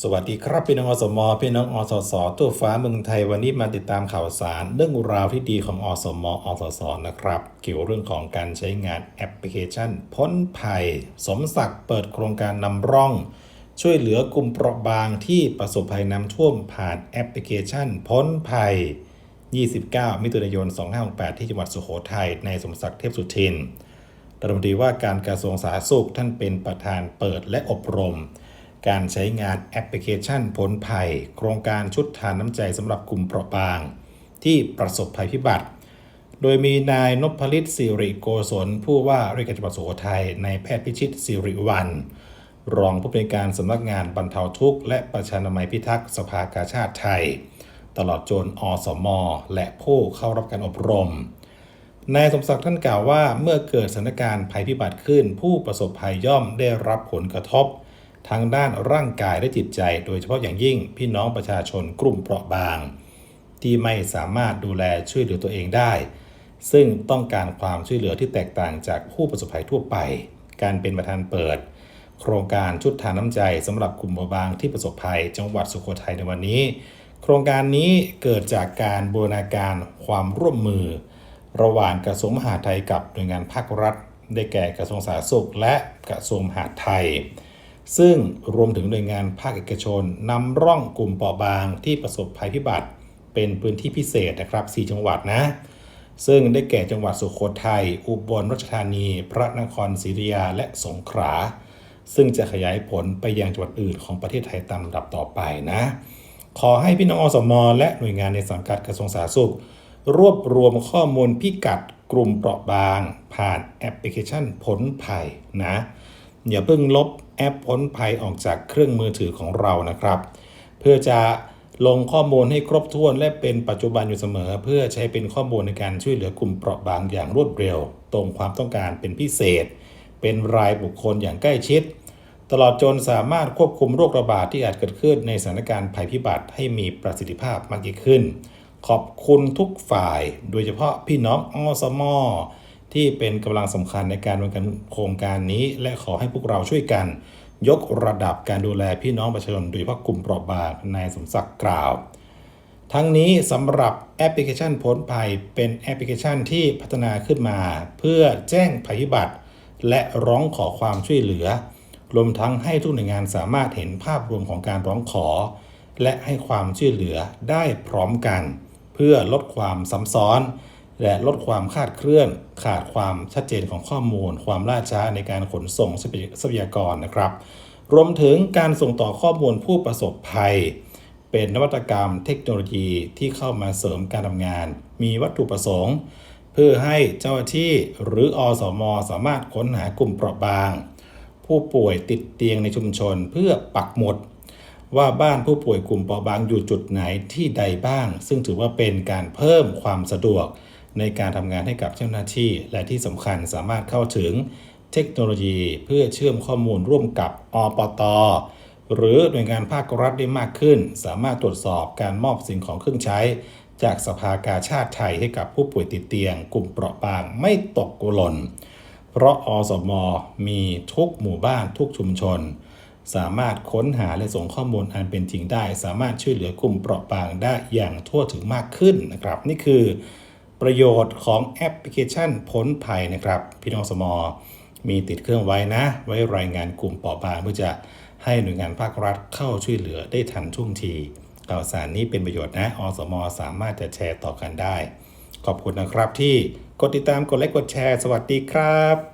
สวัสดีครับพี่น้องอสมอพี่น้องอสสตัวฟ้าเมืองไทยวันนี้มาติดตามข่าวสาร เรื่องราวที่ดีของอสมอสสนะครับ เกี่ยวเรื่องของการใช้งานแอปพลิเคชัน พ้นภัย สมศักดิ์เปิดโครงการนำร่อง ช่วยเหลือกลุ่มเปราะบางที่ประสบภัยน้ำท่วมผ่านแอปพลิเคชัน พ้นภัย 29 มิถุนายน 2568 ที่จังหวัดสุโขทัยในสมศักดิ์เทพสุทินรัฐมนตรีว่าการกระทรวงสาธารณสุขท่านเป็นประธานเปิดและอบรม การใช้งานแอปพลิเคชันพ้นภัย โครงการชุดทานน้ำใจสำหรับกลุ่มเปราะบาง ที่ประสบภัยพิบัติ โดยมีนายนพลิตสิริโกศลผู้ว่าราชการจังหวัดสุโขทัยในายแพทย์พิชิตสิริวัลรองผู้เป็นการสำนักงานบรรเทาทุกข์และประชานามัยพิทักษ์สภากาชาติไทย ตลอดจนอสม และผู้เข้ารับการอบรมนายสมศักดิ์ท่านกล่าวว่าเมื่อเกิดสถานการณ์ภัยพิบัติขึ้น ผู้ประสบภัยย่อมได้รับผลกระทบ ทางด้านร่างกายและจิตใจ โดยเฉพาะอย่างยิ่งพี่น้องประชาชนกลุ่มเปราะบาง ที่ไม่สามารถดูแลช่วยเหลือตัวเองได้ ซึ่งต้องการความช่วยเหลือที่แตกต่างจากผู้ประสบภัยทั่วไป การเป็นประธานเปิด โครงการชุดทานน้ำใจสำหรับกลุ่มเปราะบางที่ประสบภัย จังหวัดสุโขทัยในวันนี้ โครงการนี้เกิดจากการบูรณาการความร่วมมือ ระหว่างกระทรวงมหาดไทยกับหน่วยงานภาครัฐ ได้แก่กระทรวงสาธารณสุข และกระทรวงมหาดไทย ซึ่งรวมถึงหน่วยงานภาคเอกชนนำร่องกลุ่มเปราะบางที่ประสบภัยพิบัติ เป็นพื้นที่พิเศษนะครับ 4 จังหวัดนะ ซึ่งได้แก่จังหวัดสุโขทัย อุบลราชธานี พระนครศรีอยุธยา และสงขลา ซึ่งจะขยายผลไปยังจังหวัดอื่นของประเทศไทยตามลำดับต่อไปนะ ขอให้พี่น้องอสมและหน่วยงานในสังกัดกระทรวงสาธารณสุข รวบรวมข้อมูลพิกัดกลุ่มเปราะบาง ผ่านแอปพลิเคชันพ้นภัยนะ อย่าเพิ่งลบแอปพ้นภัยออกจากเครื่องมือถือของเรานะครับ เพื่อจะลงข้อมูลให้ครบถ้วนและเป็นปัจจุบันอยู่เสมอ เพื่อใช้เป็นข้อมูลในการช่วยเหลือกลุ่มเปราะบางอย่างรวดเร็ว ตรงความต้องการเป็นพิเศษ เป็นรายบุคคลอย่างใกล้ชิด ตลอดจนสามารถควบคุมโรคระบาดที่อาจเกิดขึ้นในสถานการณ์ภัยพิบัติให้มีประสิทธิภาพมากยิ่งขึ้น ขอบคุณทุกฝ่าย โดยเฉพาะพี่น้องอสมอ ที่เป็นกำลังสำคัญในการดำเนินโครงการนี้ และขอให้พวกเราช่วยกัน ยกระดับการดูแลพี่น้องประชาชนโดยเฉพาะกลุ่มเปราะบางนายสมศักดิ์กล่าว ทั้งนี้สำหรับแอปพลิเคชันพ้นภัยเป็นแอปพลิเคชันที่พัฒนาขึ้นมา เพื่อแจ้งภัยพิบัติ และร้องขอความช่วยเหลือ รวมทั้งให้ทุกหน่วยงานสามารถเห็นภาพรวมของการร้องขอ และให้ความช่วยเหลือได้พร้อมกัน เพื่อลดความซ้ำซ้อน และลดความคาดเคลื่อน ขาดความชัดเจนของข้อมูล ความล่าช้าในการขนส่งทรัพยากรนะครับ รวมถึงการส่งต่อข้อมูลผู้ประสบภัย เป็นนวัตกรรมเทคโนโลยีที่เข้ามาเสริมการทำงาน มีวัตถุประสงค์ เพื่อให้เจ้าหน้าที่หรืออสม สามารถค้นหากลุ่มเปราะบาง ผู้ป่วยติดเตียงในชุมชนเพื่อปักหมุดว่าบ้านผู้ป่วยกลุ่มเปราะบางอยู่จุดไหนที่ใดบ้าง ซึ่งถือว่าเป็นการเพิ่มความสะดวก ในการทำงานให้กับเจ้าหน้าที่ และที่สำคัญสามารถเข้าถึงเทคโนโลยีเพื่อเชื่อมข้อมูลร่วมกับอปตหรือหน่วยงานภาครัฐได้มากขึ้น สามารถตรวจสอบการมอบสิ่งของเครื่องใช้ จากสภากาชาติไทยให้กับผู้ป่วยติดเตียง กลุ่มเปราะบางไม่ตกหล่น เพราะอสมมีทุกหมู่บ้านทุกชุมชน สามารถค้นหาและส่งข้อมูลอันเป็นจริงได้ สามารถช่วยเหลือกลุ่มเปราะบางได้อย่างทั่วถึงมากขึ้นนะครับ นี่คือ ประโยชน์ของแอปพลิเคชันพ้นภัยนะครับ พี่น้องสมมีติดเครื่องไว้นะ ไว้รายงานกลุ่มเปราะบางเพื่อจะให้หน่วยงานภาครัฐเข้าช่วยเหลือได้ทันท่วงทีข่าวสารนี้เป็นประโยชน์นะอสม สามารถจะแชร์ต่อกันได้ ขอบคุณนะครับที่กดติดตามกดไลค์กดแชร์ สวัสดีครับ